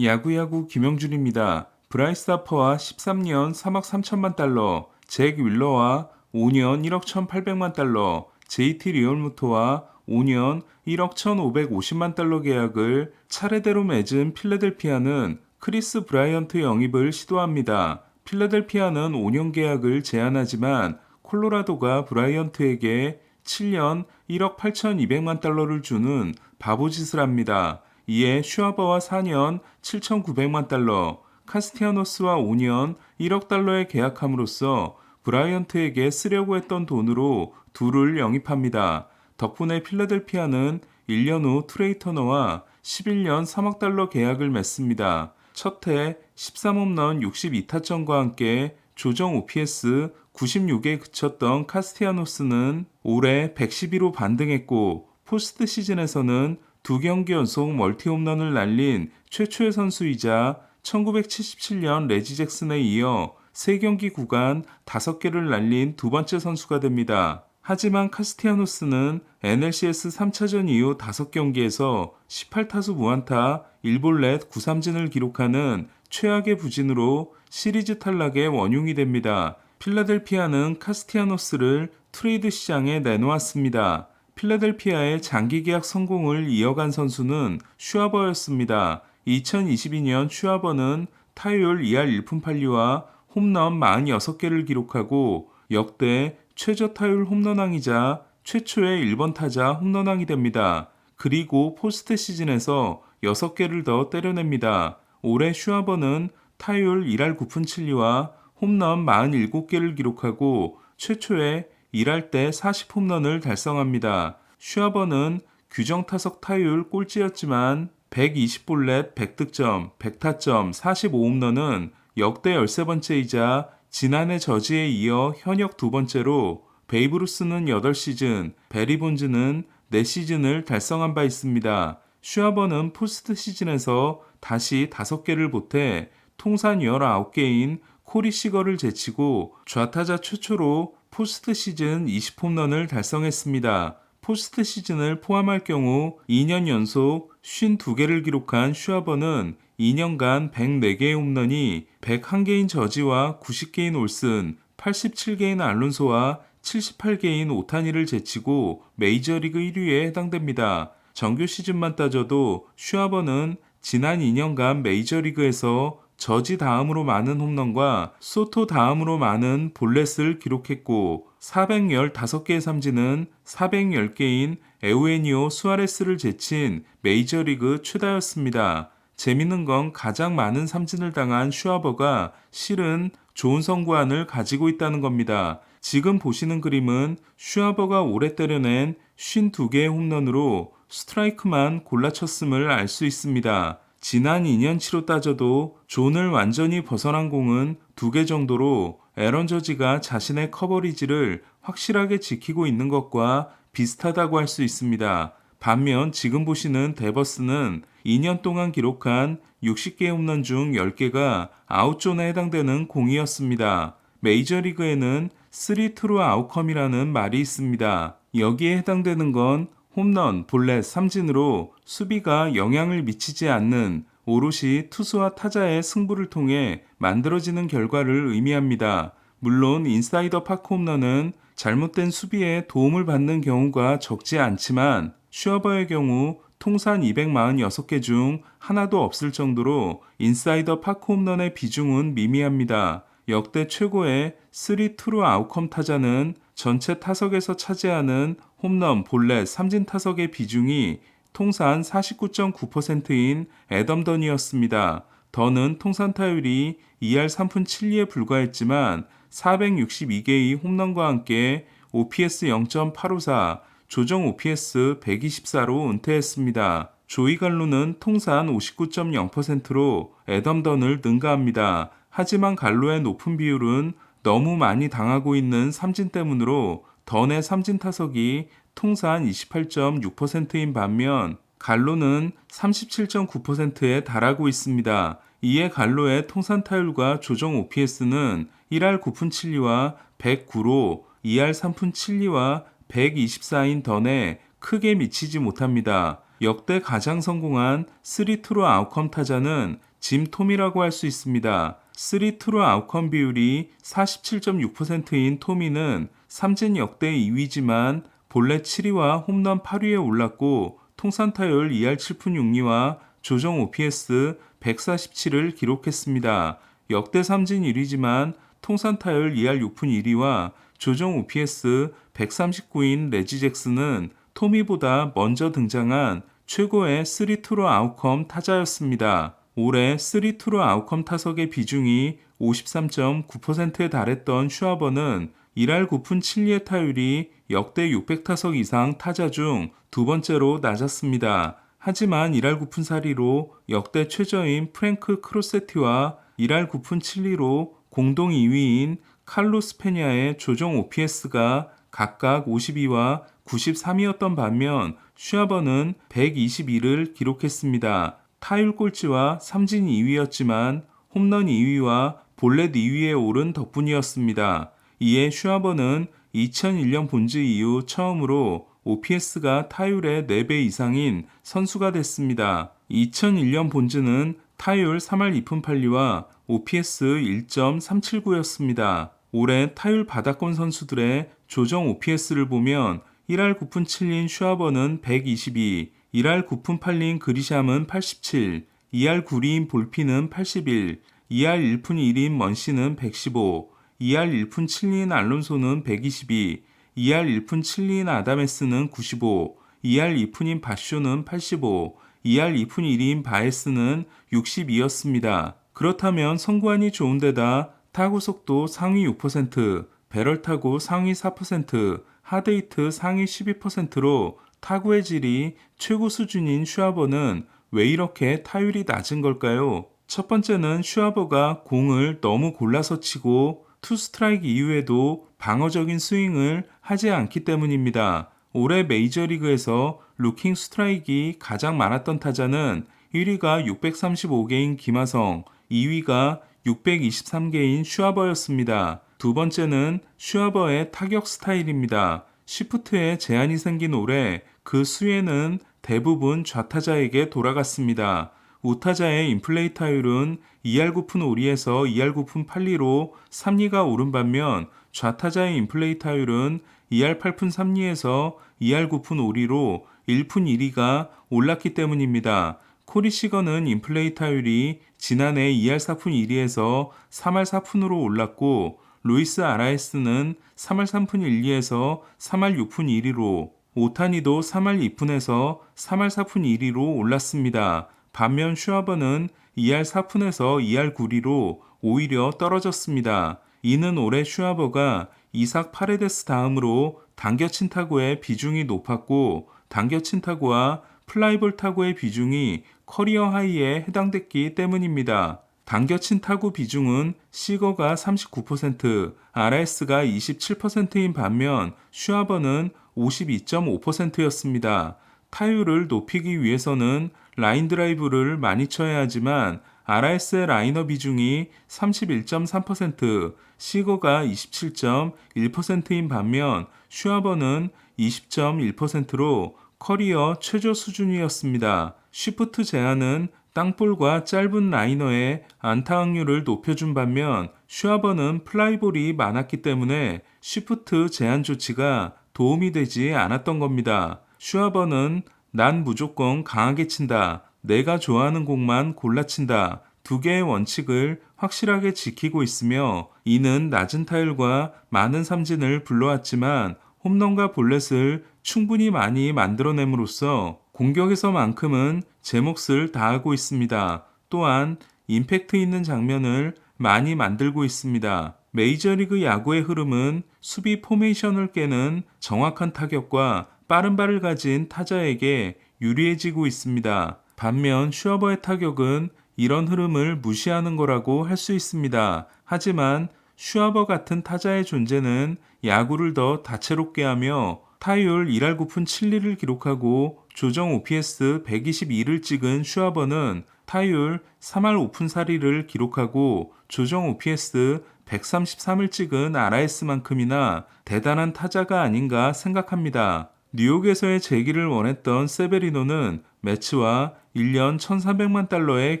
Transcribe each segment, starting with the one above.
야구야구 김영준입니다. 브라이스 하퍼와 13년 3억 3천만 달러, 잭 윌러와 5년 1억 1,800만 달러, JT 리얼무토와 5년 1억 1,550만 달러 계약을 차례대로 맺은 필라델피아는 크리스 브라이언트 영입을 시도합니다. 필라델피아는 5년 계약을 제한하지만 콜로라도가 브라이언트에게 7년 1억 8,200만 달러를 주는 바보짓을 합니다. 이에 슈아버와 4년 7,900만 달러, 카스티아노스와 5년 1억 달러에 계약함으로써 브라이언트에게 쓰려고 했던 돈으로 둘을 영입합니다. 덕분에 필라델피아는 1년 후 트레이 터너와 11년 3억 달러 계약을 맺습니다. 첫해 13홈런 62타점과 함께 조정 OPS 96에 그쳤던 카스티아노스는 올해 112로 반등했고 포스트 시즌에서는 두 경기 연속 멀티 홈런을 날린 최초의 선수이자 1977년 레지 잭슨에 이어 3경기 구간 5개를 날린 두 번째 선수가 됩니다. 하지만 카스티아노스는 NLCS 3차전 이후 5경기에서 18타수 무안타 1볼넷 9삼진을 기록하는 최악의 부진으로 시리즈 탈락의 원흉이 됩니다. 필라델피아는 카스티아노스를 트레이드 시장에 내놓았습니다. 필라델피아의 장기 계약 성공을 이어간 선수는 슈아버였습니다. 2022년 슈아버는 타율 2할 1푼 8리와 홈런 46개를 기록하고 역대 최저 타율 홈런왕이자 최초의 1번 타자 홈런왕이 됩니다. 그리고 포스트 시즌에서 6개를 더 때려냅니다. 올해 슈아버는 타율 1할 9푼 7리와 홈런 47개를 기록하고 최초의 1할 때 40홈런을 달성합니다. 슈아버는 규정 타석 타율 꼴찌였지만 120볼넷 100득점, 100타점, 45홈런은 역대 13번째이자 지난해 저지에 이어 현역 두 번째로 베이브루스는 8시즌, 베리 본즈는 4시즌을 달성한 바 있습니다. 슈아버는 포스트 시즌에서 다시 5개를 보태 통산 19개인 코리 시거를 제치고 좌타자 최초로 포스트 시즌 20홈런을 달성했습니다. 포스트 시즌을 포함할 경우 2년 연속 52개를 기록한 슈아버는 2년간 104개의 홈런이 101개인 저지와 90개인 올슨, 87개인 알론소와 78개인 오타니를 제치고 메이저리그 1위에 해당됩니다. 정규 시즌만 따져도 슈아버는 지난 2년간 메이저리그에서 저지 다음으로 많은 홈런과 소토 다음으로 많은 볼넷을 기록했고 415개의 삼진은 410개인 에우에니오 수아레스를 제친 메이저리그 최다였습니다. 재밌는 건 가장 많은 삼진을 당한 슈아버가 실은 좋은 성구안을 가지고 있다는 겁니다. 지금 보시는 그림은 슈아버가 올해 때려낸 52개의 홈런으로 스트라이크만 골라쳤음을 알 수 있습니다. 지난 2년치로 따져도 존을 완전히 벗어난 공은 두 개 정도로 에런 저지가 자신의 커버리지를 확실하게 지키고 있는 것과 비슷하다고 할 수 있습니다. 반면 지금 보시는 데버스는 2년 동안 기록한 60개 홈런 중 10개가 아웃존에 해당되는 공이었습니다. 메이저리그에는 3트루 아웃컴이라는 말이 있습니다. 여기에 해당되는 건 홈런, 볼넷, 삼진으로 수비가 영향을 미치지 않는 오롯이 투수와 타자의 승부를 통해 만들어지는 결과를 의미합니다. 물론 인사이더 파크 홈런은 잘못된 수비에 도움을 받는 경우가 적지 않지만 슈어버의 경우 통산 246개 중 하나도 없을 정도로 인사이더 파크 홈런의 비중은 미미합니다. 역대 최고의 3트루 아웃컴 타자는 전체 타석에서 차지하는 홈런, 볼넷, 삼진 타석의 비중이 통산 49.9%인 애덤 던이었습니다. 더는 통산 타율이 2할 3푼 7리에 불과했지만 462개의 홈런과 함께 OPS 0.854, 조정 OPS 124로 은퇴했습니다. 조이 갈로는 통산 59.0%로 애덤 던을 능가합니다. 하지만 갈로의 높은 비율은 너무 많이 당하고 있는 삼진 때문으로 던의 삼진 타석이 통산 28.6%인 반면 갈로는 37.9%에 달하고 있습니다. 이에 갈로의 통산 타율과 조정 OPS는 1할 9푼 7리와 109로 2할 3푼 7리와 124인 던에 크게 미치지 못합니다. 역대 가장 성공한 3트루 아웃컴 타자는 짐 톰이라고 할 수 있습니다. 3트루 아웃컴 비율이 47.6%인 토미는 삼진 역대 2위지만 본래 7위와 홈런 8위에 올랐고 통산 타율 2할 7푼 6리와 조정 OPS 147을 기록했습니다. 역대 삼진 1위지만 통산 타율 2할 6푼 1위와 조정 OPS 139인 레지 잭슨은 토미보다 먼저 등장한 최고의 3투로 아웃컴 타자였습니다. 올해 3투로 아웃컴 타석의 비중이 53.9%에 달했던 슈아버는 1할 9푼 7리의 타율이 역대 600타석 이상 타자 중 두 번째로 낮았습니다. 하지만 1할 9푼 4리로 역대 최저인 프랭크 크로세티와 1할 9푼 7리로 공동 2위인 칼로스 페냐의 조정 OPS가 각각 52와 93이었던 반면 슈아버는 122를 기록했습니다. 타율 꼴찌와 삼진 2위였지만 홈런 2위와 볼넷 2위에 오른 덕분이었습니다. 이에 슈아버는 2001년 본즈 이후 처음으로 OPS가 타율의 4배 이상인 선수가 됐습니다. 2001년 본즈는 타율 3할 2푼 8리와 OPS 1.379였습니다. 올해 타율 바닥권 선수들의 조정 OPS를 보면 1할 9푼 7린 슈아버는 122, 1할 9푼 8린 그리샴은 87, 2할 9리인 볼피는 81, 2할 1푼 1인 먼시는 115, 2할 1푼 7린 알론소는 122, 2할 1푼 7린 아다메스는 95, 2할 2푼인 바쇼는 85, 2할 2푼 1인 바에스는 62였습니다. 그렇다면 성구안이 좋은 데다 타구 속도 상위 6%, 배럴 타구 상위 4%, 하데이트 상위 12%로 타구의 질이 최고 수준인 슈아버는 왜 이렇게 타율이 낮은 걸까요? 첫 번째는 슈아버가 공을 너무 골라서 치고 투 스트라이크 이후에도 방어적인 스윙을 하지 않기 때문입니다. 올해 메이저리그에서 루킹 스트라이크가 가장 많았던 타자는 1위가 635개인 김하성, 2위가 623개인 슈아버였습니다. 두 번째는 슈아버의 타격 스타일입니다. 시프트에 제한이 생긴 올해 그 수혜는 대부분 좌타자에게 돌아갔습니다. 우타자의 인플레이 타율은 2할 9푼 5리에서 2할 9푼 8리로 3리가 오른 반면 좌타자의 인플레이 타율은 2할 8푼 3리에서 2할 9푼 5리로 1푼 1리가 올랐기 때문입니다. 코리 시거는 인플레이 타율이 지난해 2할 4푼 1리에서 3할 4푼으로 올랐고 루이스 아라에스는 3할 3푼 1리에서 3할 6푼 1리로 오타니도 3할 2푼에서 3할 4푼 1리로 올랐습니다. 반면 슈아버는 2할 4푼에서 2할 9리로 오히려 떨어졌습니다. 이는 올해 슈아버가 이삭 파레데스 다음으로 당겨친 타구의 비중이 높았고 당겨친 타구와 플라이볼 타구의 비중이 커리어 하이에 해당됐기 때문입니다. 당겨친 타구 비중은 시거가 39%, RS가 27%인 반면 슈아버는 52.5%였습니다. 타율을 높이기 위해서는 라인 드라이브를 많이 쳐야 하지만 RS의 라이너 비중이 31.3%, 시거가 27.1%인 반면 슈아버는 20.1%로 커리어 최저 수준이었습니다. 쉬프트 제한은 땅볼과 짧은 라이너의 안타 확률을 높여준 반면 슈아버는 플라이볼이 많았기 때문에 쉬프트 제한 조치가 도움이 되지 않았던 겁니다. 슈아버는 난 무조건 강하게 친다. 내가 좋아하는 공만 골라 친다. 두 개의 원칙을 확실하게 지키고 있으며 이는 낮은 타율과 많은 삼진을 불러왔지만 홈런과 볼넷을 충분히 많이 만들어냄으로써 공격에서만큼은 제 몫을 다하고 있습니다. 또한 임팩트 있는 장면을 많이 만들고 있습니다. 메이저리그 야구의 흐름은 수비 포메이션을 깨는 정확한 타격과 빠른 발을 가진 타자에게 유리해지고 있습니다. 반면 슈어버의 타격은 이런 흐름을 무시하는 거라고 할 수 있습니다. 하지만 슈아버 같은 타자의 존재는 야구를 더 다채롭게 하며 타율 1할 9푼 7리를 기록하고 조정 OPS 122를 찍은 슈아버는 타율 3할 5푼 4리를 기록하고 조정 OPS 133을 찍은 RS만큼이나 대단한 타자가 아닌가 생각합니다. 뉴욕에서의 재기를 원했던 세베리노는 매치와 1년 1,300만 달러에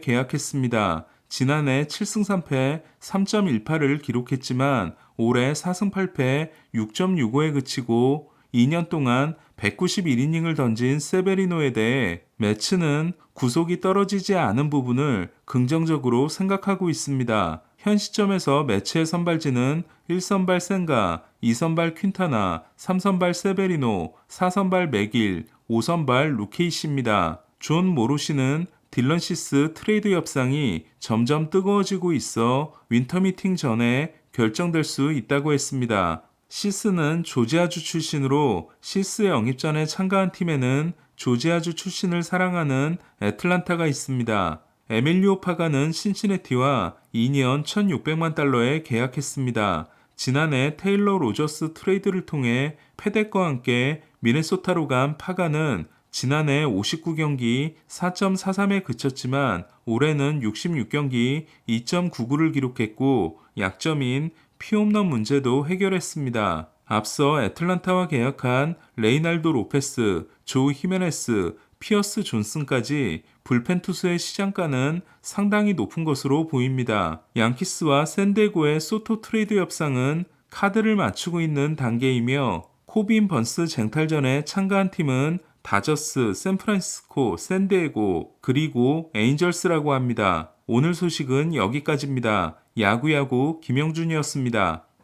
계약했습니다. 지난해 7승 3패 3.18을 기록했지만 올해 4승 8패 6.65에 그치고 2년 동안 191이닝을 던진 세베리노에 대해 매츠는 구속이 떨어지지 않은 부분을 긍정적으로 생각하고 있습니다. 현 시점에서 매치의 선발진은 1선발 센가, 2선발 퀸타나, 3선발 세베리노, 4선발 맥일, 5선발 루케이시입니다. 존 모로시는 딜런 시스 트레이드 협상이 점점 뜨거워지고 있어 윈터 미팅 전에 결정될 수 있다고 했습니다. 시스는 조지아주 출신으로 시스의 영입 전에 참가한 팀에는 조지아주 출신을 사랑하는 애틀란타가 있습니다. 에밀리오 파가는 신시내티와 2년 1,600만 달러에 계약했습니다. 지난해 테일러 로저스 트레이드를 통해 페덱과 함께 미네소타로 간 파가는 지난해 59경기 4.43에 그쳤지만 올해는 66경기 2.99를 기록했고 약점인 피홈런 문제도 해결했습니다. 앞서 애틀란타와 계약한 레이날도 로페스, 조 히메네스, 피어스 존슨까지 불펜 투수의 시장가는 상당히 높은 것으로 보입니다. 양키스와 샌디에고의 소토 트레이드 협상은 카드를 맞추고 있는 단계이며 코빈 번스 쟁탈전에 참가한 팀은 다저스, 샌프란시스코, 샌디에고, 그리고 에인절스라고 합니다. 오늘 소식은 여기까지입니다. 야구야구 김영준이었습니다.